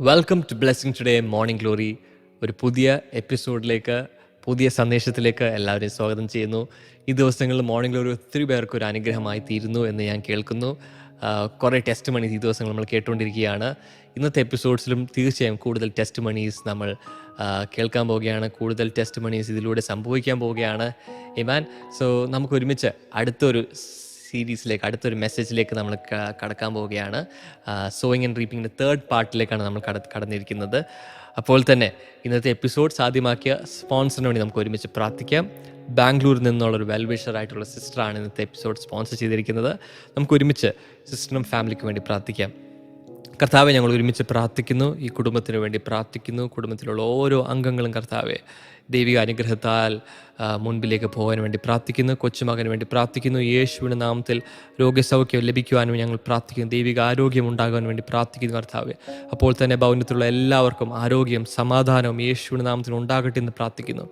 Welcome to blessing today morning glory ഒരു പുതിയ എപ്പിസോഡിലേക്ക് പുതിയ സന്ദേശത്തിലേക്ക് എല്ലാവരെയും സ്വാഗതം ചെയ്യുന്നു. ഈ ദിവസങ്ങളിൽ മോർണിംഗ് ഗ്ലോറി ഒത്തിരി പേർക്ക് ഒരു അനുഗ്രഹമായി തീരുന്നു എന്ന് ഞാൻ കേൾക്കുന്നു. കുറേ ടെസ്റ്റ് മണീസ് ഈ ദിവസങ്ങൾ നമ്മൾ കേട്ടുകൊണ്ടിരിക്കുകയാണ്. ഇന്നത്തെ എപ്പിസോഡ്സിലും തീർച്ചയായും കൂടുതൽ ടെസ്റ്റ് മണീസ് നമ്മൾ കേൾക്കാൻ പോവുകയാണ്. കൂടുതൽ ടെസ്റ്റ് മണീസ് ഇതിലൂടെ സംഭവിക്കാൻ പോവുകയാണ്. ഇമാൻ സോ നമുക്ക് ഒരുമിച്ച് അടുത്തൊരു സീരീസിലേക്ക് അടുത്തൊരു മെസ്സേജിലേക്ക് നമ്മൾ കടക്കാൻ പോവുകയാണ്. സോയിങ് ആൻഡ് റീപ്പിങ്ങിന്റെ തേർഡ് പാർട്ടിലേക്കാണ് നമ്മൾ കട കടന്നിരിക്കുന്നത്. അപ്പോൾ തന്നെ ഇന്നത്തെ എപ്പിസോഡ് സാധ്യമാക്കിയ സ്പോൺസറിന് വേണ്ടി നമുക്ക് ഒരുമിച്ച് പ്രാർത്ഥിക്കാം. ബാംഗ്ലൂരിൽ നിന്നുള്ള ഒരു വെൽവിഷർ വെൽവിഷറായിട്ടുള്ള സിസ്റ്ററാണ് ഇന്നത്തെ എപ്പിസോഡ് സ്പോൺസർ ചെയ്തിരിക്കുന്നത്. നമുക്ക് ഒരുമിച്ച് സിസ്റ്ററും ഫാമിലിക്കും വേണ്ടി പ്രാർത്ഥിക്കാം. കർത്താവെ ഞങ്ങൾ ഒരുമിച്ച് പ്രാർത്ഥിക്കുന്നു. ഈ കുടുംബത്തിന് വേണ്ടി പ്രാർത്ഥിക്കുന്നു. കുടുംബത്തിലുള്ള ഓരോ അംഗങ്ങളും കർത്താവെ ദൈവിക അനുഗ്രഹത്താൽ മുൻപിലേക്ക് പോകാൻ വേണ്ടി പ്രാർത്ഥിക്കുന്നു. കൊച്ചുമകന് വേണ്ടി പ്രാർത്ഥിക്കുന്നു. യേശുവിന്റെ നാമത്തിൽ രോഗസൗഖ്യം ലഭിക്കുവാനും ഞങ്ങൾ പ്രാർത്ഥിക്കുന്നു. ദൈവിക ആരോഗ്യം ഉണ്ടാകാൻ വേണ്ടി പ്രാർത്ഥിക്കുന്നു കർത്താവെ. അപ്പോൾ തന്നെ ഭവനത്തിലുള്ള എല്ലാവർക്കും ആരോഗ്യം സമാധാനവും യേശുവിന്റെ നാമത്തിൽ ഉണ്ടാകട്ടെ എന്ന് പ്രാർത്ഥിക്കുന്നു.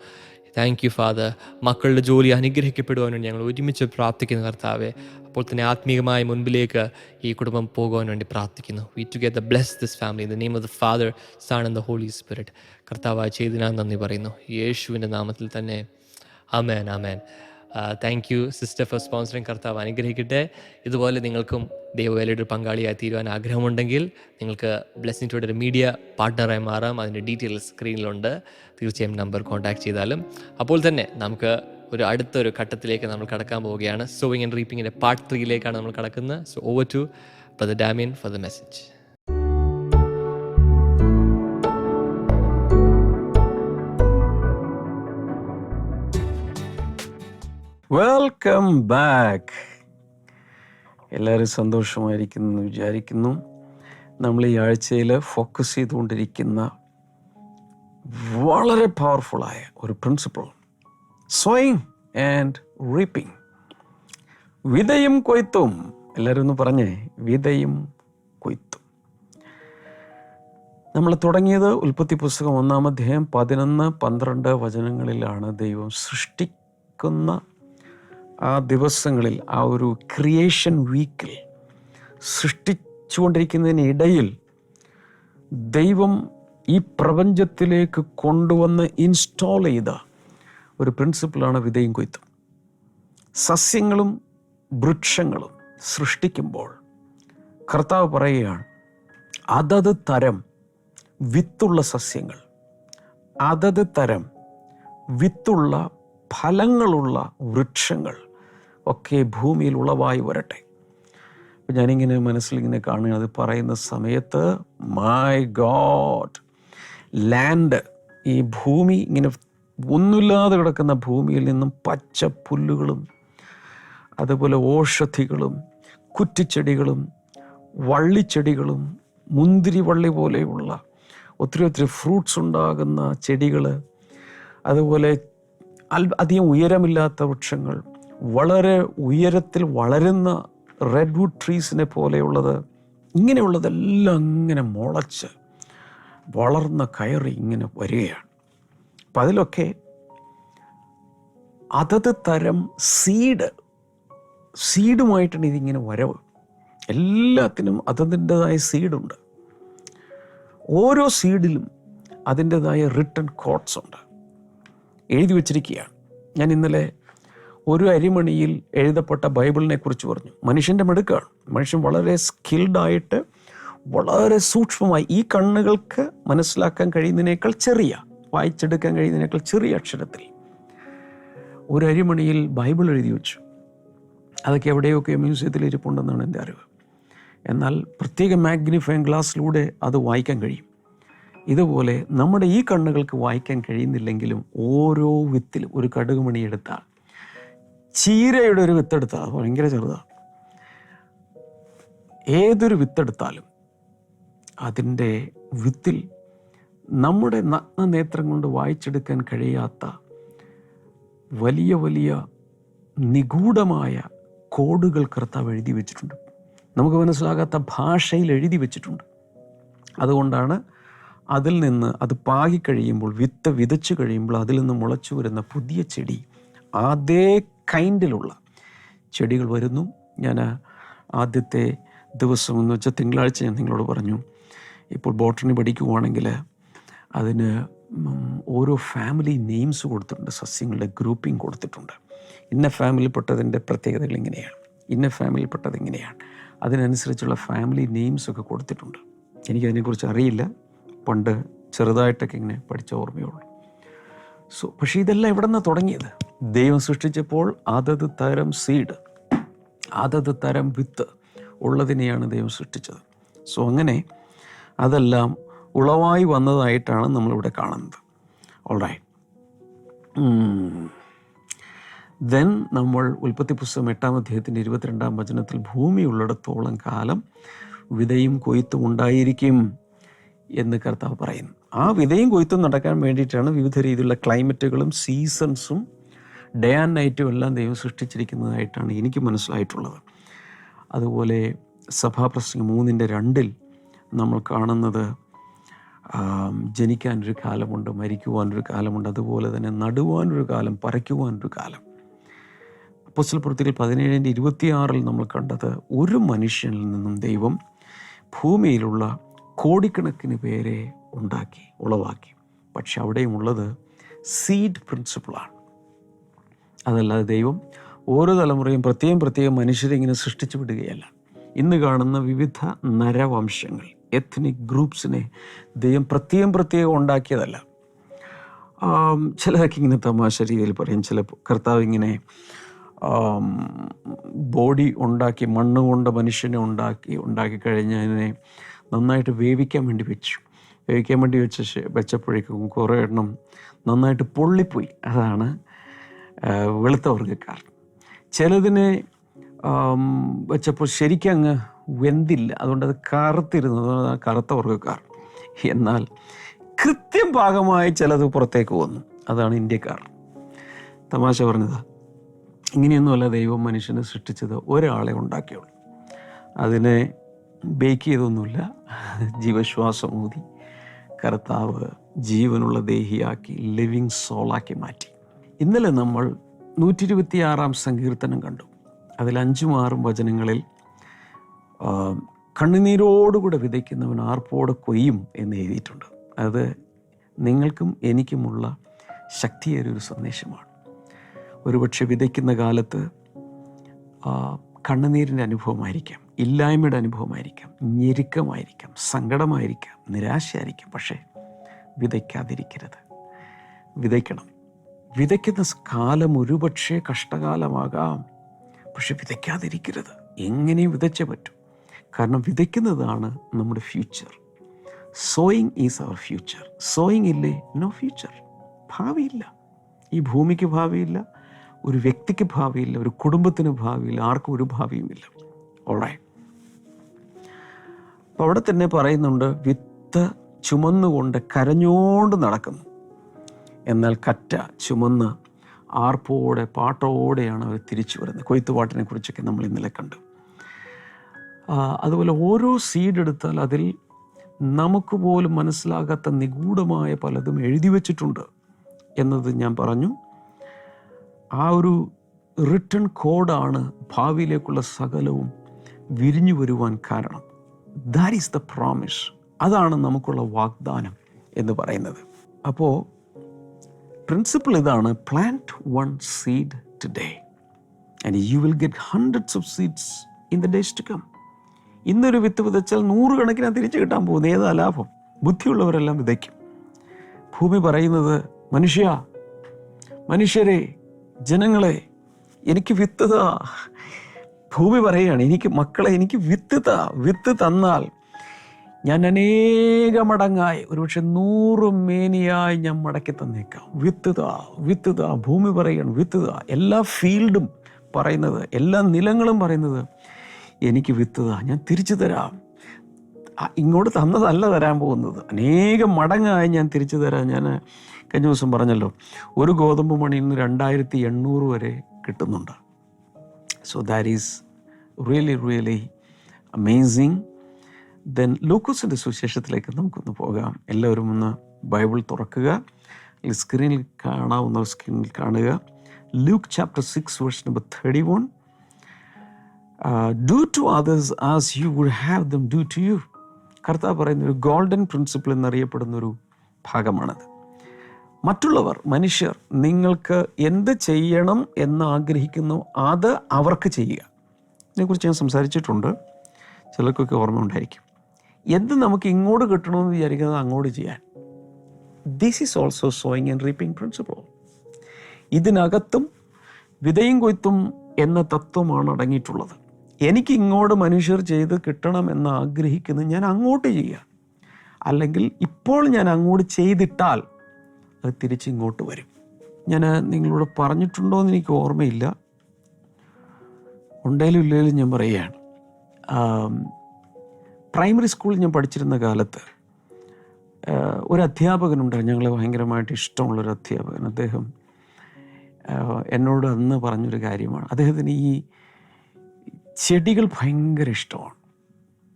താങ്ക് യു ഫാദർ മക്കളുടെ ജോലി അനുഗ്രഹിക്കപ്പെടുവാൻ ഞങ്ങൾ ഒരുമിച്ച് പ്രാർത്ഥിക്കുന്നു കർത്താവെ. അപ്പോൾ തന്നെ ആത്മീയമായ മുൻപിലേക്ക് ഈ കുടുംബം പോകുവാൻ വേണ്ടി പ്രാർത്ഥിക്കുന്നു. We together bless this family the name of the father son and the holy spirit കർത്താവായ ചെയ്തിനാൻ നന്ദി പറയുന്നു. യേശുവിന്റെ നാമത്തിൽ തന്നെ. Amen amen thank you sister for sponsoring കർത്താവ് അനുഗ്രഹിക്കട്ടെ. ഇതുപോലെ നിങ്ങൾക്കും ദൈവവേലയുടെ ഒരു പങ്കാളിയായി തീരുവാൻ ആഗ്രഹമുണ്ടെങ്കിൽ നിങ്ങൾക്ക് ബ്ലെസ്സിംഗ് ടുഡേ ഒരു മീഡിയ പാർട്ട്ണറായി മാറാം. അതിന്റെ ഡീറ്റെയിൽസ് സ്ക്രീനിലുണ്ട് തീർച്ചയായും നമ്പർ കോൺടാക്ട് ചെയ്താലും. അപ്പോൾ തന്നെ നമുക്ക് ഒരു അടുത്തൊരു ഘട്ടത്തിലേക്ക് നമ്മൾ കടക്കാൻ പോവുകയാണ്. സോവിങ് ആൻഡ് റീപ്പിങ്ങിന്റെ പാർട്ട് ത്രീയിലേക്കാണ് നമ്മൾ കടക്കുന്നത്. So over to brother Damian for the message welcome back എല്ലാവരും സന്തോഷമായിരിക്കുന്നു വിചാരിക്കുന്നു. നമ്മൾ ഈ ആഴ്ചയിൽ ഫോക്കസ് ചെയ്തുകൊണ്ടിരിക്കുന്ന വളരെ പവർഫുള്ളായ ഒരു പ്രിൻസിപ്പിൾ സോയിങ് ആൻഡ് റീപ്പിംഗ് വിതയും കൊയ്ത്തും. എല്ലാവരും ഒന്ന് പറഞ്ഞേ വിതയും കൊയ്ത്തും. നമ്മൾ തുടങ്ങിയത് ഉൽപ്പത്തി പുസ്തകം ഒന്നാം അധ്യായം പതിനൊന്ന് പന്ത്രണ്ട് വചനങ്ങളിലാണ് ദൈവം സൃഷ്ടിക്കുന്ന ആ ദിവസങ്ങളിൽ ആ ഒരു ക്രിയേഷൻ വീക്കിൽ സൃഷ്ടിച്ചുകൊണ്ടിരിക്കുന്നതിനിടയിൽ ദൈവം ഈ പ്രപഞ്ചത്തിലേക്ക് കൊണ്ടുവന്ന് ഇൻസ്റ്റാൾ ചെയ്ത ഒരു പ്രിൻസിപ്പിളാണ് വിധയും കൊയ്ത്തും. സസ്യങ്ങളും വൃക്ഷങ്ങളും സൃഷ്ടിക്കുമ്പോൾ കർത്താവ് പറയുകയാണ് അതത് തരം വിത്തുള്ള സസ്യങ്ങൾ അതത് തരം വിത്തുള്ള ഫലങ്ങളുള്ള വൃക്ഷങ്ങൾ ഒക്കെ ഭൂമിയിൽ ഉളവായി വരട്ടെ. അപ്പം ഞാനിങ്ങനെ മനസ്സിലിങ്ങനെ കാണുക അത് പറയുന്ന സമയത്ത് മൈ ഗോഡ് ലാൻഡ് ഈ ഭൂമി ഇങ്ങനെ ഒന്നുമില്ലാതെ കിടക്കുന്ന ഭൂമിയിൽ നിന്നും പച്ച പുല്ലുകളും അതുപോലെ ഓഷധികളും കുറ്റിച്ചെടികളും വള്ളിച്ചെടികളും മുന്തിരി വള്ളി പോലെയുള്ള ഒത്തിരി ഒത്തിരി ഫ്രൂട്ട്സ് ഉണ്ടാകുന്ന ചെടികൾ അതുപോലെ അൽ അധികം ഉയരമില്ലാത്ത വൃക്ഷങ്ങൾ വളരെ ഉയരത്തിൽ വളരുന്ന റെഡ്വുഡ് ട്രീസിനെ പോലെയുള്ളത് ഇങ്ങനെയുള്ളതെല്ലാം ഇങ്ങനെ മുളച്ച് വളർന്ന കയറി ഇങ്ങനെ വരികയാണ്. അപ്പം അതിലൊക്കെ അതത് തരം സീഡ് സീഡുമായിട്ടാണ് ഇതിങ്ങനെ വരവ്. എല്ലാത്തിനും അതതിന്റെതായ സീഡുണ്ട് ഓരോ സീഡിലും അതിന്റെതായ റിട്ടൺ കോഡ്സ് ഉണ്ട്. എഴുതി വച്ചിരിക്കുകയാണ്. ഞാൻ ഇന്നലെ ഒരു അരിമണിയിൽ എഴുതപ്പെട്ട ബൈബിളിനെ കുറിച്ച് പറഞ്ഞു. മനുഷ്യന്റെ മിടുക്കാണ്. മനുഷ്യൻ വളരെ സ്കിൽഡായിട്ട് വളരെ സൂക്ഷ്മമായി ഈ കണ്ണുകൾക്ക് മനസ്സിലാക്കാൻ കഴിയുന്നതിനേക്കാൾ ചെറിയ വായിച്ചെടുക്കാൻ കഴിയുന്നതിനേക്കാൾ ചെറിയ അക്ഷരത്തിൽ ഒരു അരിമണിയിൽ ബൈബിൾ എഴുതി വെച്ചു. അതൊക്കെ എവിടെയൊക്കെ മ്യൂസിയത്തിൽ ഇരിപ്പുണ്ടെന്നാണ് എന്റെ അറിവ്. എന്നാൽ പ്രത്യേക മാഗ്നിഫൈങ് ഗ്ലാസ്സിലൂടെ അത് വായിക്കാൻ കഴിയും. ഇതുപോലെ നമ്മുടെ ഈ കണ്ണുകൾക്ക് വായിക്കാൻ കഴിയുന്നില്ലെങ്കിലും ഓരോ വിത്തിലും ഒരു കടുകുമണി എടുത്താൽ ചീരയുടെ ഒരു വിത്തെടുത്താൽ അത് ഭയങ്കര ചെറുതാണ് ഏതൊരു വിത്തെടുത്താലും അതിന്റെ വിത്തിൽ നമ്മുടെ നഗ്ന നേത്രം കൊണ്ട് വായിച്ചെടുക്കാൻ കഴിയാത്ത വലിയ വലിയ നിഗൂഢമായ കോഡുകൾ കർത്താവ് എഴുതി വെച്ചിട്ടുണ്ട്. നമുക്ക് മനസ്സിലാകാത്ത ഭാഷയിൽ എഴുതി വെച്ചിട്ടുണ്ട്. അതുകൊണ്ടാണ് അതിൽ നിന്ന് അത് പാകിക്കഴിയുമ്പോൾ വിത്ത് വിതച്ചു കഴിയുമ്പോൾ അതിൽ നിന്ന് മുളച്ചു വരുന്ന പുതിയ ചെടി അതേ കൈൻഡിലുള്ള ചെടികൾ വരുന്നു. ഞാൻ ആദ്യത്തെ ദിവസം എന്ന് വെച്ചാൽ തിങ്കളാഴ്ച ഞാൻ നിങ്ങളോട് പറഞ്ഞു. ഇപ്പോൾ ബോട്ടണി പഠിക്കുവാണെങ്കിൽ അതിന് ഓരോ ഫാമിലി നെയിംസ് കൊടുത്തിട്ടുണ്ട് സസ്യങ്ങളുടെ ഗ്രൂപ്പിംഗ് കൊടുത്തിട്ടുണ്ട്. ഇന്ന ഫാമിലിപ്പെട്ടതിന്റെ പ്രത്യേകതകൾ ഇങ്ങനെയാണ്. ഇന്ന ഫാമിലിപ്പെട്ടത് ഇങ്ങനെയാണ്. അതിനനുസരിച്ചുള്ള ഫാമിലി നെയിംസ് ഒക്കെ കൊടുത്തിട്ടുണ്ട്. എനിക്കതിനെക്കുറിച്ച് അറിയില്ല. പണ്ട് ചെറുതായിട്ടൊക്കെ ഇങ്ങനെ പഠിച്ച ഓർമ്മയുള്ളൂ സോ പക്ഷേ ഇതെല്ലാം എവിടെ നിന്നാണ് തുടങ്ങിയത്? ദൈവം സൃഷ്ടിച്ചപ്പോൾ അതത് തരം സീഡ് അതത് തരം വിത്ത് ഉള്ളതിനെയാണ് ദൈവം സൃഷ്ടിച്ചത്. സോ അങ്ങനെ അതെല്ലാം ഉളവായി വന്നതായിട്ടാണ് നമ്മളിവിടെ കാണുന്നത്. ഓൾറൈറ്റ് ദെൻ നമ്മൾ ഉൽപ്പത്തി പുസ്തകം എട്ടാം അധ്യായത്തിന്റെ ഇരുപത്തിരണ്ടാം വചനത്തിൽ ഭൂമി ഉള്ളിടത്തോളം കാലം വിതയും കൊയ്ത്തും ഉണ്ടായിരിക്കും എന്ന് കർത്താവ് പറയുന്നു. ആ വിതയും കൊയ്ത്തും നടക്കാൻ വേണ്ടിയിട്ടാണ് വിവിധ രീതിയിലുള്ള ക്ലൈമറ്റുകളും സീസൺസും ഡേ ആൻഡ് നൈറ്റും എല്ലാം ദൈവം സൃഷ്ടിച്ചിരിക്കുന്നതായിട്ടാണ് എനിക്ക് മനസ്സിലായിട്ടുള്ളത്. അതുപോലെ സഭാപ്രസംഗം മൂന്നിന്റെ രണ്ടിൽ നമ്മൾ കാണുന്നത് ജനിക്കാനൊരു കാലമുണ്ട് മരിക്കുവാനൊരു കാലമുണ്ട് അതുപോലെ തന്നെ നടുവാനൊരു കാലം പറിക്കുവാനൊരു കാലം. അപ്പോസ്റ്റൽ പ്രവൃത്തികൾ പതിനേഴിന്റെ ഇരുപത്തിയാറിൽ നമ്മൾ കണ്ടത് ഒരു മനുഷ്യനിൽ നിന്നും ദൈവം ഭൂമിയിലുള്ള കോടിക്കണക്കിന് പേരെ ഉണ്ടാക്കി ഉളവാക്കി. പക്ഷെ അവിടെയുമുള്ളത് സീഡ് പ്രിൻസിപ്പിളാണ് അതല്ലാതെ ദൈവം ഓരോ തലമുറയും പ്രത്യേകം പ്രത്യേകം മനുഷ്യരെ ഇങ്ങനെ സൃഷ്ടിച്ചു വിടുകയല്ല. ഇന്ന് കാണുന്ന വിവിധ നരവംശങ്ങൾ എത്നിക് ഗ്രൂപ്പ്സിനെ ദൈവം പ്രത്യേകം പ്രത്യേകം ഉണ്ടാക്കിയതല്ല. ചിലതൊക്കെ ഇങ്ങനെ തമാശ രീതിയിൽ പറയും. ചില കർത്താവ് ഇങ്ങനെ ബോഡി ഉണ്ടാക്കി മണ്ണ് കൊണ്ട് മനുഷ്യനെ ഉണ്ടാക്കി ഉണ്ടാക്കി കഴിഞ്ഞ് അതിനെ നന്നായിട്ട് വേവിക്കാൻ വേണ്ടി വെച്ചു. വേവിക്കാൻ വേണ്ടി വെച്ച വെച്ചപ്പോഴേക്കും കുറേ എണ്ണം നന്നായിട്ട് പൊള്ളിപ്പോയി. അതാണ് വെളുത്ത വർഗക്കാർ. ചിലതിനെ വെച്ചപ്പോൾ ശരിക്കും അങ്ങ് വെന്തില്ല. അതുകൊണ്ട് അത് കറുത്തിരുന്നു. അതുകൊണ്ട് കറുത്ത വർഗക്കാർ. എന്നാൽ കൃത്യം ഭാഗമായി ചിലത് പുറത്തേക്ക് വന്നു. അതാണ് ഇന്ത്യക്കാർ. തമാശ പറഞ്ഞത്. ഇങ്ങനെയൊന്നുമല്ല ദൈവം മനുഷ്യനെ സൃഷ്ടിച്ചത്. ഒരാളെ ഉണ്ടാക്കിയുള്ളൂ. അതിനെ ബേക്ക് ചെയ്തൊന്നുമില്ല. ജീവശ്വാസം ഊതി കർത്താവ് ജീവനുള്ള ദേഹിയാക്കി ലിവിങ് സോളാക്കി മാറ്റി. ഇന്നലെ നമ്മൾ നൂറ്റി ഇരുപത്തിയാറാം സങ്കീർത്തനം കണ്ടു. അതിൽ അഞ്ചും ആറും വചനങ്ങളിൽ കണ്ണുനീരോടുകൂടെ വിതയ്ക്കുന്നവൻ ആർപ്പോടെ കൊയ്യും എന്ന് എഴുതിയിട്ടുണ്ട്. അത് നിങ്ങൾക്കും എനിക്കുമുള്ള ശക്തിയേറിയ ഒരു സന്ദേശമാണ്. ഒരുപക്ഷെ വിതയ്ക്കുന്ന കാലത്ത് കണ്ണുനീരിന്റെ അനുഭവമായിരിക്കാം ഇല്ലായ്മയുടെ അനുഭവമായിരിക്കാം ഞെരുക്കമായിരിക്കാം സങ്കടമായിരിക്കാം നിരാശയായിരിക്കാം പക്ഷേ വിതയ്ക്കാതിരിക്കരുത്. വിതയ്ക്കണം. വിതയ്ക്കുന്ന കാലം ഒരുപക്ഷെ കഷ്ടകാലമാകാം. പക്ഷെ വിതയ്ക്കാതിരിക്കരുത്. എങ്ങനെയും വിതച്ചേ പറ്റും. കാരണം വിതയ്ക്കുന്നതാണ് നമ്മുടെ future sowing is our future sowing ഇല്ലേ? നോ ഫ്യൂച്ചർ ഭാവിയില്ല. ഈ ഭൂമിക്ക് ഭാവിയില്ല. ഒരു വ്യക്തിക്ക് ഭാവിയില്ല. ഒരു കുടുംബത്തിന് ഭാവിയില്ല. ആർക്കും ഒരു ഭാവിയുമില്ല. ഓൾറൈറ്റ് അപ്പോൾ അവിടെ തന്നെ പറയുന്നുണ്ട് വിത്ത് ചുമന്നുകൊണ്ട് കരഞ്ഞോണ്ട് നടക്കുന്നു. എന്നാൽ കറ്റ ചുമന്ന് ആർപ്പോടെ പാട്ടോടെയാണ് അവർ തിരിച്ചു വരുന്നത്. കൊയ്ത്തുപാട്ടിനെ കുറിച്ചൊക്കെ നമ്മൾ ഇന്നലെ കണ്ടു. അതുപോലെ ഓരോ സീഡ് എടുത്താൽ അതിൽ നമുക്ക് പോലും മനസ്സിലാകാത്ത നിഗൂഢമായ പലതും എഴുതി വച്ചിട്ടുണ്ട് എന്നത് ഞാൻ പറഞ്ഞു. ആ ഒരു റിട്ടേൺ കോഡാണ് ഭാവിയിലേക്കുള്ള സകലവും വിരിഞ്ഞു വരുവാൻ കാരണം. ദാറ്റ് ഈസ് ദ പ്രോമിസ് അതാണ് നമുക്കുള്ള വാഗ്ദാനം എന്ന് പറയുന്നത്. അപ്പോൾ പ്രിൻസിപ്പിൾ ഇതാണ് plant one seed today and you will get hundreds of seeds in the days to come ഇന്നൊരു വിത്ത് വിതച്ചാൽ നൂറുകണക്കിന് തിരിച്ചു കിട്ടാൻ പോകുന്നത് ഏതാ ലാഭം? ബുദ്ധിയുള്ളവരെല്ലാം വിതയ്ക്കും. ഭൂമി പറയുന്നത് മനുഷ്യ മനുഷ്യരെ ജനങ്ങളെ എനിക്ക് വിത്ത് ഭൂമി പറയുകയാണ് എനിക്ക് മക്കളെ എനിക്ക് വിത്ത് വിത്ത് തന്നാൽ ഞാൻ അനേക മടങ്ങായി ഒരുപക്ഷെ നൂറ് മേനിയായി ഞാൻ മടക്കി തന്നേക്കാം വിത്തുക വിത്തുക ഭൂമി പറയണം വിത്തുക എല്ലാ ഫീൽഡും പറയുന്നത് എല്ലാ നിലങ്ങളും പറയുന്നത് എനിക്ക് വിത്തുക ഞാൻ തിരിച്ചു തരാം. ഇങ്ങോട്ട് തന്നതല്ല തരാൻ പോകുന്നത്. അനേകം മടങ്ങായി ഞാൻ തിരിച്ചു തരാം. ഞാൻ കഴിഞ്ഞ ദിവസം പറഞ്ഞല്ലോ ഒരു ഗോതമ്പ് മണിയിൽ നിന്ന് രണ്ടായിരത്തി എണ്ണൂറ് വരെ കിട്ടുന്നുണ്ട്. So that is really really amazing then ലൂക്കോസിന്റെ സുവിശേഷത്തിലേക്ക് നമുക്കൊന്ന് പോകാം. എല്ലാവരും ഒന്ന് ബൈബിൾ തുറക്കുക. സ്ക്രീനിൽ കാണാവുന്ന സ്ക്രീനിൽ കാണുക. Luke chapter six verse number thirty one do to others as you would have them do to you കർത്താവ് പറയുന്ന ഒരു ഗോൾഡൻ പ്രിൻസിപ്പിൾ എന്നറിയപ്പെടുന്ന ഒരു ഭാഗമാണത്. മറ്റുള്ളവർ മനുഷ്യർ നിങ്ങൾക്ക് എന്ത് ചെയ്യണം എന്ന് ആഗ്രഹിക്കുന്നു അത് അവർക്ക് ചെയ്യുക. ഇതിനെക്കുറിച്ച് ഞാൻ സംസാരിച്ചിട്ടുണ്ട്. ചിലർക്കൊക്കെ ഓർമ്മ ഉണ്ടായിരിക്കും എന്ത് നമുക്ക് ഇങ്ങോട്ട് കിട്ടണമെന്ന് വിചാരിക്കുന്നത് അങ്ങോട്ട് ചെയ്യാൻ. This is also sowing and reaping principle ഇതിനകത്തും വിതയും കൊയ്ത്തും എന്ന തത്വമാണ് അടങ്ങിയിട്ടുള്ളത്. എനിക്ക് ഇങ്ങോട്ട് മനുഷ്യർ ചെയ്ത് കിട്ടണമെന്ന് ആഗ്രഹിക്കുന്നത് ഞാൻ അങ്ങോട്ട് ചെയ്യുക അല്ലെങ്കിൽ ഇപ്പോൾ ഞാൻ അങ്ങോട്ട് ചെയ്തിട്ടാൽ അത് തിരിച്ചിങ്ങോട്ട് വരും. ഞാൻ നിങ്ങളോട് പറഞ്ഞിട്ടുണ്ടോ എന്ന് എനിക്ക് ഓർമ്മയില്ല. ഉണ്ടേലും ഇല്ലേലും ഞാൻ പറയുകയാണ്. പ്രൈമറി സ്കൂളിൽ ഞാൻ പഠിച്ചിരുന്ന കാലത്ത് ഒരു അധ്യാപകനുണ്ട് ഞങ്ങളെ ഭയങ്കരമായിട്ട് ഇഷ്ടമുള്ളൊരു അധ്യാപകൻ. അദ്ദേഹം എന്നോട് അന്ന് പറഞ്ഞൊരു കാര്യമാണ്. അദ്ദേഹത്തിന് ഈ ചെടികൾ ഭയങ്കര ഇഷ്ടമാണ്.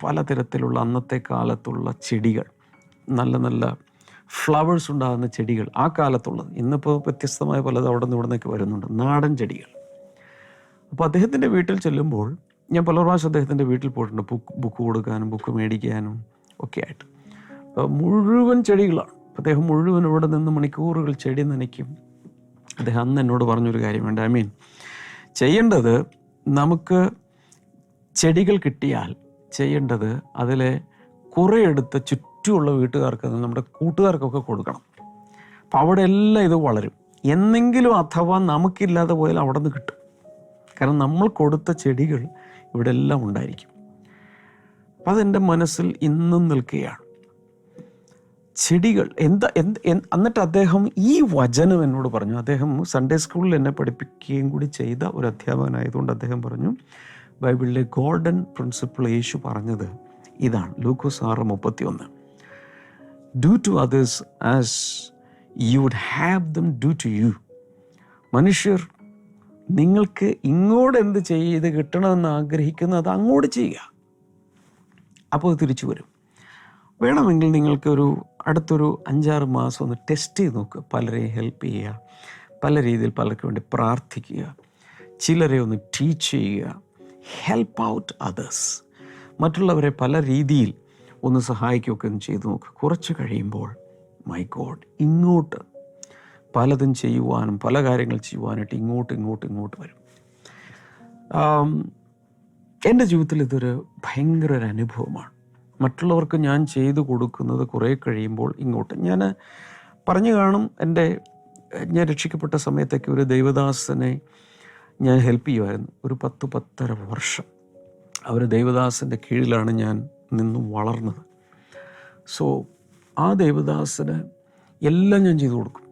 പലതരത്തിലുള്ള അന്നത്തെ കാലത്തുള്ള ചെടികൾ നല്ല നല്ല ഫ്ലവേഴ്സ് ഉണ്ടാകുന്ന ചെടികൾ ആ കാലത്തുള്ളത്. ഇന്നിപ്പോൾ വ്യത്യസ്തമായ പലതും അവിടെ നിന്ന് ഇവിടെ നിന്നൊക്കെ വരുന്നുണ്ട്. നാടൻ ചെടികൾ. അപ്പോൾ അദ്ദേഹത്തിന്റെ വീട്ടിൽ ചെല്ലുമ്പോൾ ഞാൻ പല പ്രാവശ്യം അദ്ദേഹത്തിന്റെ വീട്ടിൽ പോയിട്ടുണ്ട്. ബുക്ക് ബുക്ക് കൊടുക്കാനും ബുക്ക് മേടിക്കാനും ഒക്കെ ആയിട്ട്. മുഴുവൻ ചെടികളാണ്. അദ്ദേഹം മുഴുവൻ ഇവിടെ നിന്ന് മണിക്കൂറുകൾ ചെടി നനയ്ക്കും. അദ്ദേഹം അന്ന് എന്നോട് പറഞ്ഞൊരു കാര്യമുണ്ട് ഐ മീൻ ചെയ്യേണ്ടത് നമുക്ക് ചെടികൾ കിട്ടിയാൽ ചെയ്യേണ്ടത് അതിലെ കുറേ എടുത്ത് ചുറ്റുമുള്ള വീട്ടുകാർക്ക് നമ്മുടെ കൂട്ടുകാർക്കൊക്കെ കൊടുക്കണം. അപ്പോൾ അവിടെ എല്ലാം ഇത് വളരും. എന്നെങ്കിലും അഥവാ നമുക്കില്ലാതെ പോയാൽ അവിടെ നിന്ന് കിട്ടും. കാരണം നമ്മൾ കൊടുത്ത ചെടികൾ ഇവിടെ എല്ലാം ഉണ്ടായിരിക്കും. അപ്പം അതെന്റെ മനസ്സിൽ ഇന്നും നിൽക്കുകയാണ്. ചെടികൾ എന്താ എന്ത് എന്നിട്ട് അദ്ദേഹം ഈ വചനം എന്നോട് പറഞ്ഞു. അദ്ദേഹം സൺഡേ സ്കൂളിൽ എന്നെ പഠിപ്പിക്കുകയും കൂടി ചെയ്ത ഒരു അധ്യാപകനായതുകൊണ്ട് അദ്ദേഹം പറഞ്ഞു ബൈബിളിലെ ഗോൾഡൻ പ്രിൻസിപ്പിൾ യേശു പറഞ്ഞത് ഇതാണ്. ലൂക്കോസ് ആറ് മുപ്പത്തി ഒന്ന് do to others as you would have them do to you മനുഷ്യർ നിങ്ങൾക്ക് ഇങ്ങോട്ട് എന്ത് ചെയ്ത് കിട്ടണമെന്ന് ആഗ്രഹിക്കുന്നു അത് അങ്ങോട്ട് ചെയ്യുക. അപ്പോൾ തിരിച്ചു വരും. വേണമെങ്കിൽ നിങ്ങൾക്കൊരു അടുത്തൊരു അഞ്ചാറ് മാസം ഒന്ന് ടെസ്റ്റ് ചെയ്ത് നോക്കുക. പലരെയും ഹെൽപ്പ് ചെയ്യുക. പല രീതിയിൽ പലർക്ക് വേണ്ടി പ്രാർത്ഥിക്കുക. ചിലരെ ഒന്ന് ടീച്ച് ചെയ്യുക. ഹെൽപ്പ് ഔട്ട് അതേഴ്സ് മറ്റുള്ളവരെ പല രീതിയിൽ ഒന്ന് സഹായിക്കുകയൊക്കെ ഒന്ന് ചെയ്തു നോക്കുക. കുറച്ച് കഴിയുമ്പോൾ മൈ ഗോഡ് ഇങ്ങോട്ട് പലതും ചെയ്യുവാനും പല കാര്യങ്ങൾ ചെയ്യുവാനായിട്ട് ഇങ്ങോട്ട് ഇങ്ങോട്ട് ഇങ്ങോട്ട് വരും. എന്റെ ജീവിതത്തിൽ ഇതൊരു ഭയങ്കര ഒരു അനുഭവമാണ്. മറ്റുള്ളവർക്ക് ഞാൻ ചെയ്തു കൊടുക്കുന്നത് കുറേ കഴിയുമ്പോൾ ഇങ്ങോട്ട്. ഞാൻ പറഞ്ഞു കാണും എന്റെ ഞാൻ രക്ഷിക്കപ്പെട്ട സമയത്തൊക്കെ ഒരു ദൈവദാസനെ ഞാൻ ഹെൽപ്പ് ചെയ്യുമായിരുന്നു. ഒരു പത്ത് പത്തര വർഷം അവർ ദൈവദാസന്റെ കീഴിലാണ് ഞാൻ നിന്നും വളർന്നത്. സോ ആ ദൈവദാസന് എല്ലാം ഞാൻ ചെയ്തു കൊടുക്കും.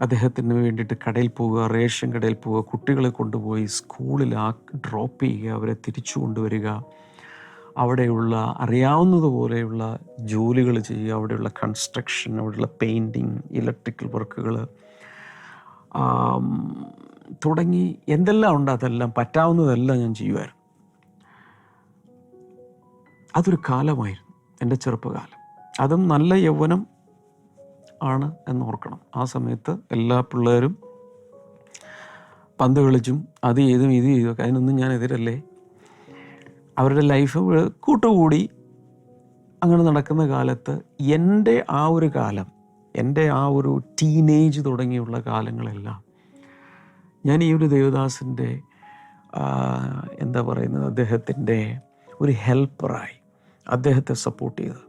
അദ്ദേഹത്തിന് വേണ്ടിയിട്ട് കടയിൽ പോവുക റേഷൻ കടയിൽ പോവുക കുട്ടികളെ കൊണ്ടുപോയി സ്കൂളിൽ ആ ഡ്രോപ്പ് ചെയ്യുക അവരെ തിരിച്ചു കൊണ്ടുവരിക. അവിടെയുള്ള അറിയാവുന്നതുപോലെയുള്ള ജോലികൾ ചെയ്യുക അവിടെയുള്ള കൺസ്ട്രക്ഷൻ അവിടെയുള്ള പെയിന്റിങ് ഇലക്ട്രിക്കൽ വർക്കുകൾ തുടങ്ങി എന്തെല്ലാം ഉണ്ട് അതെല്ലാം പറ്റാവുന്നതെല്ലാം ഞാൻ ചെയ്യുമായിരുന്നു. അതൊരു കാലമായിരുന്നു എന്റെ ചെറുപ്പകാലം. അതും നല്ല യൗവനം ആണ് എന്നോർക്കണം. ആ സമയത്ത് എല്ലാ പിള്ളേരും പന്ത് കളിച്ചും അത് ചെയ്തും ഇത് ചെയ്തും ഒക്കെ. അതിനൊന്നും ഞാൻ എതിരല്ലേ? അവരുടെ ലൈഫ് കൂട്ടുകൂടി അങ്ങനെ നടക്കുന്ന കാലത്ത് എന്റെ ആ ഒരു കാലം എന്റെ ആ ഒരു ടീനേജ് തുടങ്ങിയുള്ള കാലങ്ങളെല്ലാം ഞാൻ ഈ ഒരു ദേവദാസിന്റെ എന്താ പറയുന്നത് അദ്ദേഹത്തിന്റെ ഒരു ഹെൽപ്പറായി അദ്ദേഹത്തെ സപ്പോർട്ട് ചെയ്ത്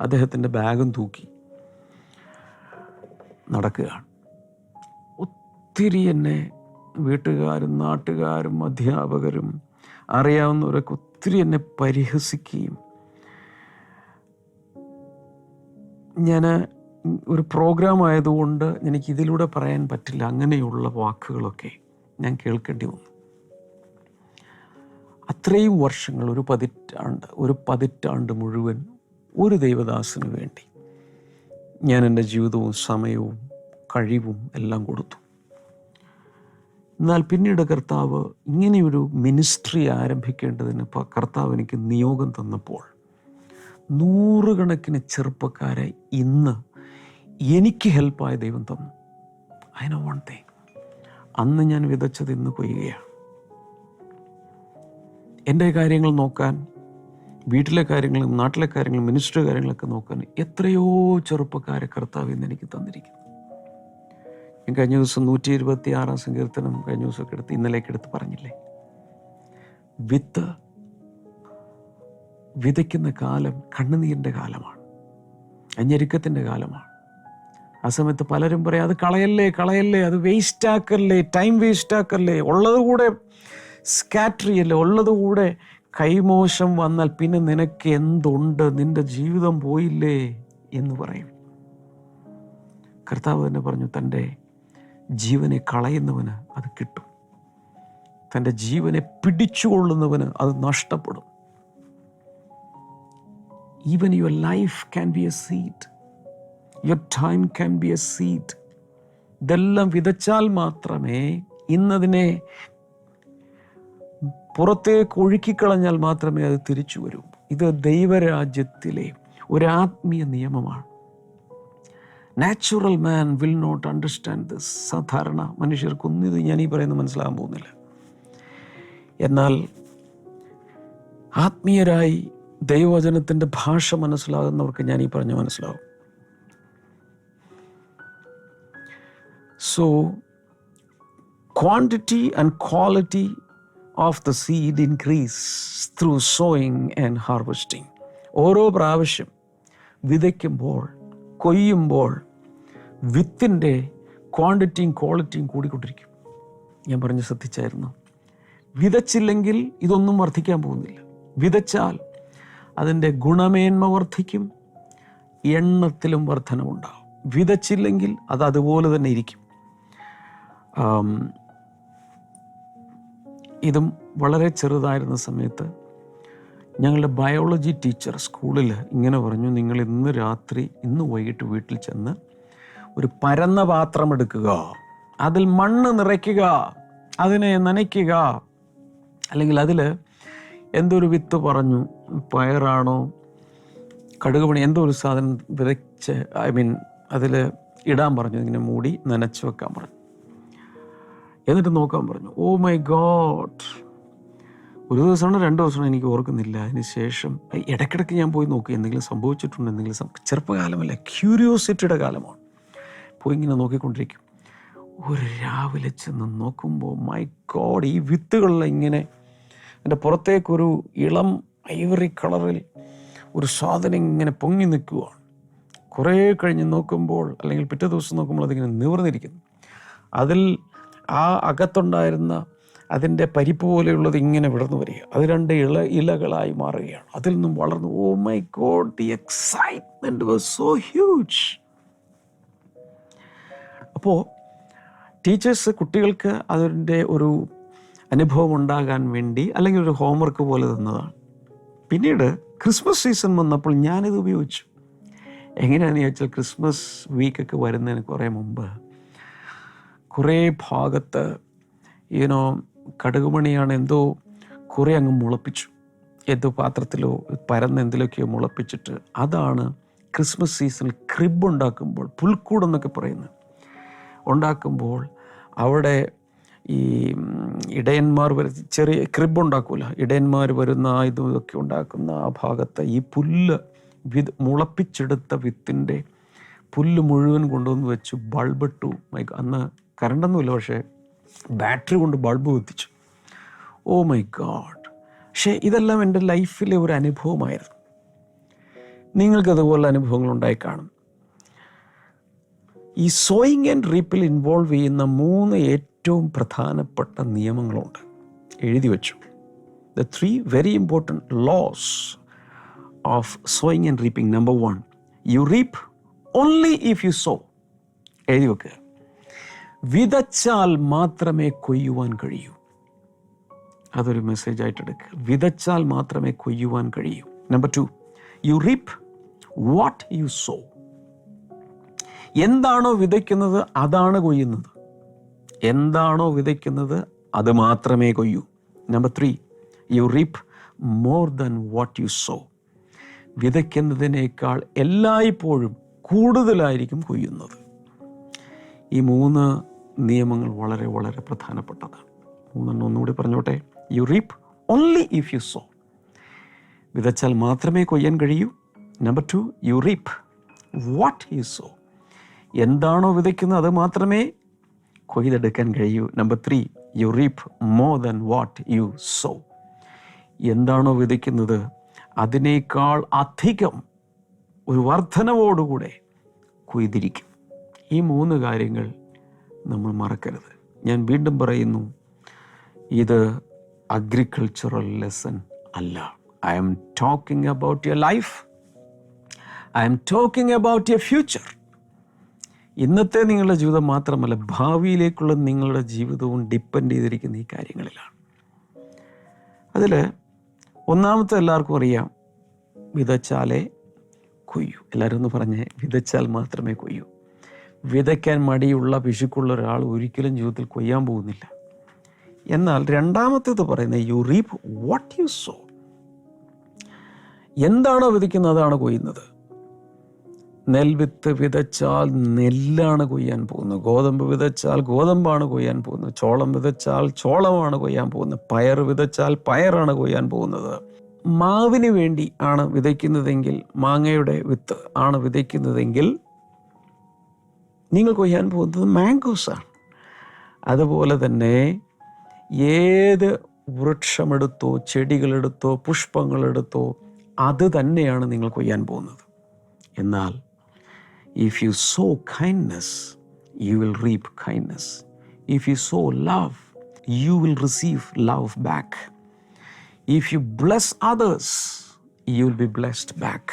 അദ്ദേഹത്തിന്റെ ബാഗും തൂക്കി. നടക്കുകയാണ്. ഒത്തിരി എന്നെ വീട്ടുകാരും നാട്ടുകാരും അധ്യാപകരും അറിയാവുന്നവരൊക്കെ ഒത്തിരി എന്നെ പരിഹസിക്കുകയും ഞാൻ ഒരു പ്രോഗ്രാം ആയതുകൊണ്ട് എനിക്ക് ഇതിലൂടെ പറയാൻ പറ്റില്ല. അങ്ങനെയുള്ള വാക്കുകളൊക്കെ ഞാൻ കേൾക്കേണ്ടി വന്നു. അത്രയും വർഷങ്ങൾ ഒരു പതിറ്റാണ്ട് ഒരു പതിറ്റാണ്ട് മുഴുവൻ ഒരു ദൈവദാസന് വേണ്ടി ഞാൻ എന്റെ ജീവിതവും സമയവും കഴിവും എല്ലാം കൊടുത്തു. എന്നാൽ പിന്നീട് കർത്താവ് ഇങ്ങനെയൊരു മിനിസ്ട്രി ആരംഭിക്കേണ്ടതിന് കർത്താവ് എനിക്ക് നിയോഗം തന്നപ്പോൾ നൂറുകണക്കിന് ചെറുപ്പക്കാരെ ഇന്ന് എനിക്ക് ഹെൽപ്പായ ദൈവം തന്നു. അതിന് വൺ തിങ് അന്ന് ഞാൻ വിതച്ചത് ഇന്ന് കൊയ്യുകയാണ്. എന്റെ കാര്യങ്ങൾ നോക്കാൻ വീട്ടിലെ കാര്യങ്ങളും നാട്ടിലെ കാര്യങ്ങളും മിനിസ്റ്റർ കാര്യങ്ങളൊക്കെ നോക്കാൻ എത്രയോ ചെറുപ്പക്കാരെ കർത്താവ് ഇന്ന് എനിക്ക് തന്നിരിക്കുന്നു. ഞാൻ കഴിഞ്ഞ ദിവസം നൂറ്റി ഇരുപത്തി ആറാം സങ്കീർത്തനം കഴിഞ്ഞ ദിവസമൊക്കെ എടുത്ത് ഇന്നലേക്ക് എടുത്ത് പറഞ്ഞില്ലേ? വിത്ത് വിതയ്ക്കുന്ന കാലം കണ്ണുനീരിന്റെ കാലമാണ്. അഞ്ഞരുക്കത്തിന്റെ കാലമാണ്. ആ സമയത്ത് പലരും പറയും അത് കളയല്ലേ കളയല്ലേ അത് വേസ്റ്റ് ആക്കല്ലേ ടൈം വേസ്റ്റ് ആക്കല്ലേ ഉള്ളത് കൂടെ സ്കാറ്റർ ചെയ്യല്ലേ ഉള്ളത് കൂടെ കൈമോശം വന്നാൽ പിന്നെ നിനക്ക് എന്തുണ്ട്? നിന്റെ ജീവിതം പോയില്ലേ എന്ന് പറയും. കർത്താവ് തന്നെ പറഞ്ഞു തന്റെ ജീവനെ കളയുന്നവന് അത് കിട്ടും. തന്റെ ജീവനെ പിടിച്ചുകൊള്ളുന്നവന് അത് നഷ്ടപ്പെടും. Even your life can be a seed your time can be a seed ഇതെല്ലാം വിതച്ചാൽ മാത്രമേ ഇന്നതിനെ പുറത്തേക്ക് ഒഴുക്കിക്കളഞ്ഞാൽ മാത്രമേ അത് തിരിച്ചു വരൂ. ഇത് ദൈവരാജ്യത്തിലെ ഒരാത്മീയ നിയമമാണ്. Natural man will not understand this സാധാരണ മനുഷ്യർക്കൊന്നും ഇത് ഞാൻ ഈ പറയുന്നത് മനസ്സിലാകാൻ പോകുന്നില്ല. എന്നാൽ ആത്മീയരായി ദൈവവചനത്തിന്റെ ഭാഷ മനസ്സിലാകുന്നവർക്ക് ഞാൻ ഈ പറഞ്ഞ മനസ്സിലാവും. So quantity and quality of the seed increase through sowing and harvesting ഓരോ പ്രാവശ്യം വിതയ്ക്കുമ്പോൾ കൊയ്യുമ്പോൾ വിത്തിന്റെ ക്വാണ്ടിറ്റിയും ക്വാളിറ്റിയും കൂടിക്കൊണ്ടിരിക്കും. ഞാൻ പറഞ്ഞ് ശ്രദ്ധിച്ചായിരുന്നു. വിതച്ചില്ലെങ്കിൽ ഇതൊന്നും വർദ്ധിക്കാൻ പോകുന്നില്ല. വിതച്ചാൽ അതിന്റെ ഗുണമേന്മ വർദ്ധിക്കും എണ്ണത്തിലും വർധനമുണ്ടാകും വിതച്ചില്ലെങ്കിൽ അത് അതുപോലെ തന്നെ ഇരിക്കും. ഇതും വളരെ ചെറുതായിരുന്ന സമയത്ത് ഞങ്ങളുടെ ബയോളജി ടീച്ചർ സ്കൂളിൽ ഇങ്ങനെ പറഞ്ഞു നിങ്ങൾ ഇന്ന് രാത്രി ഇന്ന് വൈകിട്ട് വീട്ടിൽ ചെന്ന് ഒരു പരന്ന പാത്രം എടുക്കുക. അതിൽ മണ്ണ് നിറയ്ക്കുക. അതിനെ നനയ്ക്കുക. അല്ലെങ്കിൽ അതിൽ എന്തൊരു വിത്ത് പറഞ്ഞു? പയറാണോ? കടുക് പണി എന്തോ ഒരു സാധനം വിതച്ച് ഐ മീൻ അതിൽ ഇടാൻ പറഞ്ഞു. ഇങ്ങനെ മൂടി നനച്ച് വെക്കാൻ പറഞ്ഞു. എന്നിട്ട് നോക്കാൻ പറഞ്ഞു. ഓ മൈ ഗോഡ് ഒരു ദിവസമാണ് രണ്ട് ദിവസമാണ് എനിക്ക് ഓർക്കുന്നില്ല. അതിന് ശേഷം ഇടയ്ക്കിടയ്ക്ക് ഞാൻ പോയി നോക്കി. എന്തെങ്കിലും സംഭവിച്ചിട്ടുണ്ടോ? എന്തെങ്കിലും ചെറുപ്പകാലമല്ല? ക്യൂരിയോസിറ്റിയുടെ കാലമാണ്. പോയി ഇങ്ങനെ നോക്കിക്കൊണ്ടിരിക്കും. ഒരു രാവിലെ ചെന്ന് നോക്കുമ്പോൾ മൈ ഗോഡ് ഈ വിത്തുകളിൽ ഇങ്ങനെ എന്റെ പുറത്തേക്കൊരു ഇളം ഐവറി കളറിൽ ഒരു സാധനം ഇങ്ങനെ പൊങ്ങി നിൽക്കുകയാണ് കുറേ കഴിഞ്ഞ് നോക്കുമ്പോൾ അല്ലെങ്കിൽ പിറ്റേ ദിവസം നോക്കുമ്പോൾ അതിങ്ങനെ നിവർന്നിരിക്കുന്നു. അതിൽ ആ അകത്തുണ്ടായിരുന്ന അതിന്റെ പരിപ്പ് പോലെയുള്ളത് ഇങ്ങനെ വിടർന്നു വരിക. അത് രണ്ട് ഇള ഇലകളായി മാറുകയാണ്. അതിൽ നിന്നും വളർന്നു. "Oh oh my God the excitement was so huge അപ്പോൾ ടീച്ചേഴ്സ് കുട്ടികൾക്ക് അതിന്റെ ഒരു അനുഭവം ഉണ്ടാകാൻ വേണ്ടി അല്ലെങ്കിൽ ഒരു ഹോംവർക്ക് പോലെ തന്നതാണ്. പിന്നീട് ക്രിസ്മസ് സീസൺ വന്നപ്പോൾ ഞാനിത് ഉപയോഗിച്ചു. എങ്ങനെയാണെന്ന് ചോദിച്ചാൽ ക്രിസ്മസ് വീക്കൊക്കെ വരുന്നതിന് കുറേ മുമ്പ് കുറേ ഭാഗത്ത് ഈനോ കടുകുമണിയാണ് എന്തോ കുറേ അങ്ങ് മുളപ്പിച്ചു. എന്തോ പാത്രത്തിലോ പരന്ന എന്തിലൊക്കെയോ മുളപ്പിച്ചിട്ട് അതാണ് ക്രിസ്മസ് സീസണിൽ ക്രിബ് ഉണ്ടാക്കുമ്പോൾ പുൽക്കൂടെന്നൊക്കെ പറയുന്നത്. ഉണ്ടാക്കുമ്പോൾ അവിടെ ഈ ഇടയന്മാർ വര ചെറിയ ക്രിബ് ഉണ്ടാക്കൂല. ഇടയന്മാർ വരുന്ന ഇതും ഇതൊക്കെ ഉണ്ടാക്കുന്ന ആ ഭാഗത്ത് ഈ പുല്ല് വിത് മുളപ്പിച്ചെടുത്ത വിത്തിന്റെ പുല്ല് മുഴുവൻ കൊണ്ടുവന്ന് വെച്ച് ബൾബിട്ടു മൈ അന്ന് കറണ്ടൊന്നുമില്ല പക്ഷേ ബാറ്ററി കൊണ്ട് ബൾബ് കത്തിച്ചു. ഓ മൈ ഗാഡ് പക്ഷേ ഇതെല്ലാം എന്റെ ലൈഫിലെ ഒരു അനുഭവമായിരുന്നു. നിങ്ങൾക്ക് അതുപോലെ അനുഭവങ്ങൾ ഉണ്ടായി കാണും. ഈ സോയിങ് ആൻഡ് റീപ്പിൽ ഇൻവോൾവ് ചെയ്യുന്ന മൂന്ന് ഏറ്റവും പ്രധാനപ്പെട്ട നിയമങ്ങളുണ്ട്. എഴുതി വെച്ചു. The three very important laws of sowing and reaping number one you reap only if you sow എഴുതി വെക്കുക. വിതച്ചാൽ മാത്രമേ കൊയ്യുവാൻ കഴിയൂ. അതൊരു മെസ്സേജ് ആയിട്ട് എടുക്കുക വിതച്ചാൽ മാത്രമേ കൊയ്യുവാൻ കഴിയൂ. Number two you reap what you sow എന്താണോ വിതയ്ക്കുന്നത് അതാണ് കൊയ്യുന്നത്. എന്താണോ വിതയ്ക്കുന്നത് അത് മാത്രമേ കൊയ്യൂ. Number three you reap more than what you sow വിതയ്ക്കുന്നതിനേക്കാൾ എല്ലായ്പ്പോഴും കൂടുതലായിരിക്കും കൊയ്യുന്നത്. ഈ മൂന്ന് നിയമങ്ങൾ വളരെ വളരെ പ്രധാനപ്പെട്ടതാണ്. മൂന്നെണ്ണം ഒന്നുകൂടി പറഞ്ഞോട്ടെ. You reap only if you sow വിതച്ചാൽ മാത്രമേ കൊയ്യാൻ കഴിയൂ. Number two you reap what you sow എന്താണോ വിതയ്ക്കുന്നത് അത് മാത്രമേ കൊയ്തെടുക്കാൻ കഴിയൂ. Number three you reap more than what you sow എന്താണോ വിതയ്ക്കുന്നത് അതിനേക്കാൾ അധികം ഒരു വർധനവോടുകൂടെ കൊയ്തിരിക്കും. ഈ മൂന്ന് കാര്യങ്ങൾ നമ്മൾ മറക്കരുത്. ഞാൻ വീണ്ടും പറയുന്നു ഇത് അഗ്രികൾച്ചറൽ ലെസൺ അല്ല. I'm talking about your life I'm talking about your future ഇന്നത്തെ നിങ്ങളുടെ ജീവിതം മാത്രമല്ല ഭാവിയിലേക്കുള്ള നിങ്ങളുടെ ജീവിതവും ഡിപ്പെൻഡ് ചെയ്തിരിക്കുന്ന ഈ കാര്യങ്ങളിലാണ്. അതിൽ ഒന്നാമത്തെ എല്ലാവർക്കും അറിയാം വിതച്ചാലേ കൊയ്യൂ. എല്ലാവരും ഒന്ന് പറഞ്ഞേ വിതച്ചാൽ മാത്രമേ കൊയ്യൂ. വിതയ്ക്കാൻ മടിയുള്ള പിശുക്കുള്ള ഒരാൾ ഒരിക്കലും ജീവിതത്തിൽ കൊയ്യാൻ പോകുന്നില്ല. എന്നാൽ രണ്ടാമത്തേത് പറയുന്നത് you reap what you sow എന്താണോ വിതയ്ക്കുന്നത് അതാണ് കൊയ്യുന്നത്. നെൽവിത്ത് വിതച്ചാൽ നെല്ലാണ് കൊയ്യാൻ പോകുന്നത്. ഗോതമ്പ് വിതച്ചാൽ ഗോതമ്പാണ് കൊയ്യാൻ പോകുന്നത്. ചോളം വിതച്ചാൽ ചോളമാണ് കൊയ്യാൻ പോകുന്നത്. പയർ വിതച്ചാൽ പയറാണ് കൊയ്യാൻ പോകുന്നത്. മാവിന് വേണ്ടി ആണ് വിതയ്ക്കുന്നതെങ്കിൽ മാങ്ങയുടെ വിത്ത് ആണ് വിതയ്ക്കുന്നതെങ്കിൽ നിങ്ങൾ കൊയ്യാൻ പോകുന്നത് മാംഗോസാണ് അതുപോലെ തന്നെ ഏത് വൃക്ഷമെടുത്തോ ചെടികളെടുത്തോ പുഷ്പങ്ങളെടുത്തോ അത് തന്നെയാണ് നിങ്ങൾ കൊയ്യാൻ പോകുന്നത്. എന്നാൽ if you sow kindness you will reap kindness if you sow love you will receive love back if you bless others you will be blessed back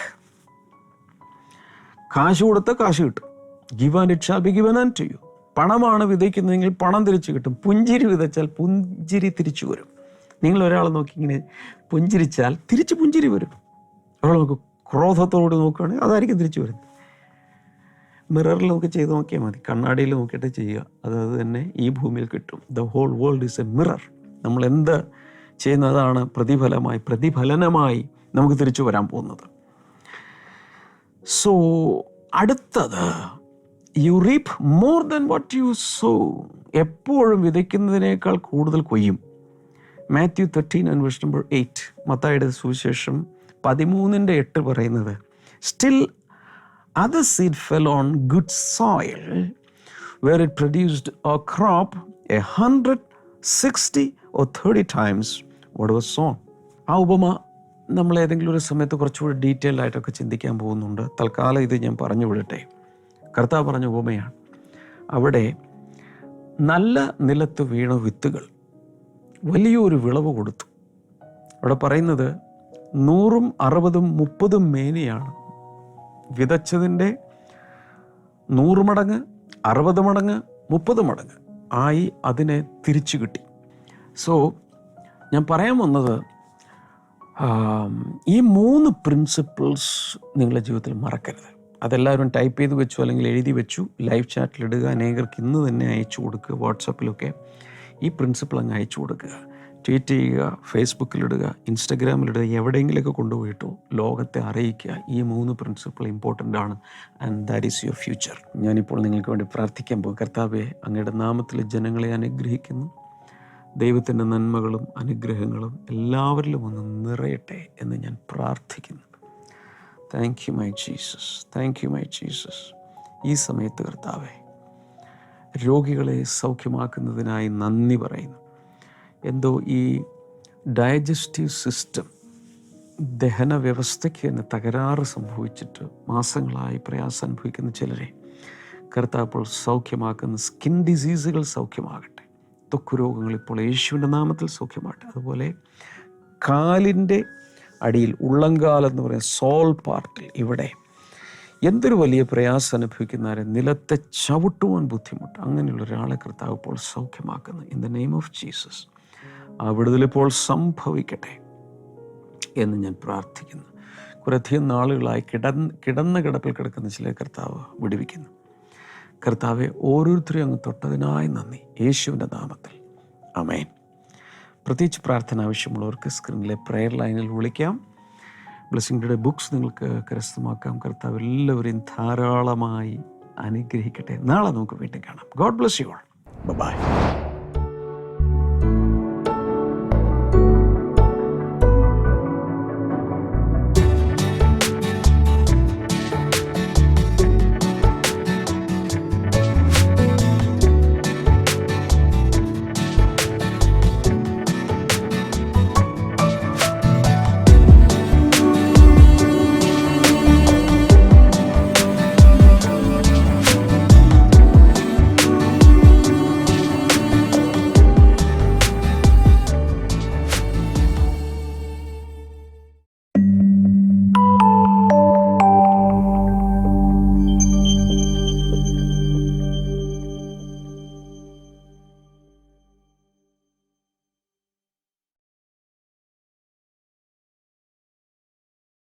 കാശ് കൊടുത്ത് കാശ് കിട്ടും. Give and it shall be given and to you. പണമാണ് വിതയ്ക്കുന്നതെങ്കിൽ പണം തിരിച്ചു കിട്ടും. പുഞ്ചിരി വിതച്ചാൽ പുഞ്ചിരി തിരിച്ചു വരും. നിങ്ങൾ ഒരാളെ നോക്കി ഇങ്ങനെ പുഞ്ചിരിച്ചാൽ തിരിച്ച് പുഞ്ചിരി വരും. ഒരാൾ നമുക്ക് ക്രോധത്തോട് നോക്കുകയാണെങ്കിൽ അതായിരിക്കും തിരിച്ചു വരുന്നത്. മിററിൽ നമുക്ക് ചെയ്ത് നോക്കിയാൽ മതി. കണ്ണാടിയിൽ നോക്കിയിട്ട് ചെയ്യുക. അതായത് അത് തന്നെ ഈ ഭൂമിയിൽ കിട്ടും. The whole world is a mirror നമ്മൾ എന്ത് ചെയ്യുന്നതാണ് പ്രതിഫലമായി പ്രതിഫലനമായി നമുക്ക് തിരിച്ചു വരാൻ പോകുന്നത്. സോ അടുത്തത് you reap more than what you sow എപ്പോഴും വിതയ്ക്കുന്നതിനേക്കാൾ കൂടുതൽ കൊയ്യും. Matthew thirteen and number eight മത്തായുടെ സുവിശേഷം പതിമൂന്നിന്റെ എട്ട് പറയുന്നത് still other seed fell on good soil where it produced a crop a hundred sixty or thirty times what was sown ആ ഉപമ നമ്മൾ ഏതെങ്കിലും ഒരു സമയത്ത് കുറച്ചുകൂടി ഡീറ്റെയിൽ ആയിട്ടൊക്കെ ചിന്തിക്കാൻ പോകുന്നുണ്ട്. തൽക്കാലം ഇത് ഞാൻ പറഞ്ഞു വിടട്ടെ. കർത്താവ് പറഞ്ഞ ഉപമയാണ്. അവിടെ നല്ല നിലത്ത് വീണ വിത്തുകൾ വലിയൊരു വിളവ് കൊടുത്തു. അവിടെ പറയുന്നത് നൂറും അറുപതും മുപ്പതും മേനിയാണ്. വിതച്ചതിന്റെ നൂറ് മടങ്ങ് അറുപത് മടങ്ങ് മുപ്പത് മടങ്ങ് ആയി അതിനെ തിരിച്ചു കിട്ടി. സോ ഞാൻ പറയാൻ വന്നത് ഈ മൂന്ന് പ്രിൻസിപ്പിൾസ് നിങ്ങളുടെ ജീവിതത്തിൽ മറക്കരുത്. അതെല്ലാവരും ടൈപ്പ് ചെയ്ത് വെച്ചു അല്ലെങ്കിൽ എഴുതി വെച്ചു. ലൈവ് ചാറ്റിലിടുക അനേകർക്ക് ഇന്ന് തന്നെ അയച്ചു കൊടുക്കുക. വാട്സപ്പിലൊക്കെ ഈ പ്രിൻസിപ്പിൾ അങ്ങ് അയച്ചു കൊടുക്കുക. ട്വീറ്റ് ചെയ്യുക. ഫേസ്ബുക്കിലിടുക ഇൻസ്റ്റഗ്രാമിലിടുക എവിടെയെങ്കിലുമൊക്കെ കൊണ്ടുപോയിട്ടോ ലോകത്തെ അറിയിക്കുക. ഈ മൂന്ന് പ്രിൻസിപ്പിൾ ഇമ്പോർട്ടന്റ് ആണ്. And that is your future ഞാനിപ്പോൾ നിങ്ങൾക്ക് വേണ്ടി പ്രാർത്ഥിക്കാൻ പോകും കർത്താവെ അങ്ങയുടെ നാമത്തിൽ ജനങ്ങളെ അനുഗ്രഹിക്കുന്നു. ദൈവത്തിന്റെ നന്മകളും അനുഗ്രഹങ്ങളും എല്ലാവരിലും ഒന്ന് നിറയട്ടെ എന്ന് ഞാൻ പ്രാർത്ഥിക്കുന്നു. Thank you my Jesus thank you my Jesus ഈ സമയത്ത് കർത്താവേ രോഗികളെ സൗഖ്യമാക്കുന്നതിനായി നന്ദി പറയുന്നു. എന്തോ ഈ ഡയജസ്റ്റീവ് സിസ്റ്റം ദഹന വ്യവസ്ഥയ്ക്ക് തന്നെ തകരാറ് സംഭവിച്ചിട്ട് മാസങ്ങളായി പ്രയാസം അനുഭവിക്കുന്ന ചിലരെ കർത്താവ് ഇപ്പോൾ സൗഖ്യമാക്കുന്ന സ്കിൻ ഡിസീസുകൾ സൗഖ്യമാകട്ടെ. ത്വക്ക് രോഗങ്ങൾ ഇപ്പോൾ യേശുവിന്റെ നാമത്തിൽ സൗഖ്യമാകട്ടെ. അതുപോലെ കാലിന്റെ അടിയിൽ ഉള്ളങ്കാൽ എന്ന് പറയുന്ന സോൾ പാർട്ടിൽ ഇവിടെ എന്തൊരു വലിയ പ്രയാസം അനുഭവിക്കുന്നവരെ നിലത്തെ ചവിട്ടുവാൻ ബുദ്ധിമുട്ട്. അങ്ങനെയുള്ള ഒരാളെ കർത്താവ് ഇപ്പോൾ സൗഖ്യമാക്കുന്നു. In the name of Jesus ആ വിടുതൽ ഇപ്പോൾ സംഭവിക്കട്ടെ എന്ന് ഞാൻ പ്രാർത്ഥിക്കുന്നു. കുറേയധികം നാളുകളായി കിടന്ന് കിടന്ന കിടപ്പിൽ കിടക്കുന്ന ചില കർത്താവ് വിടുവിക്കുന്നു. കർത്താവെ ഓരോരുത്തരെയും അങ്ങ് തൊട്ടതിനായി നന്ദി. യേശുവിന്റെ നാമത്തിൽ. അമേൻ പ്രത്യേകിച്ച് പ്രാർത്ഥന ആവശ്യമുള്ളവർക്ക് സ്ക്രീനിലെ പ്രെയർ ലൈനിൽ വിളിക്കാം. ബ്ലെസ്സിങ്ങളുടെ ബുക്സ് നിങ്ങൾക്ക് കരസ്ഥമാക്കാം. കർത്താവ് എല്ലാവരെയും ധാരാളമായി അനുഗ്രഹിക്കട്ടെ. നാളെ നമുക്ക് വീണ്ടും കാണാം. God bless you all bye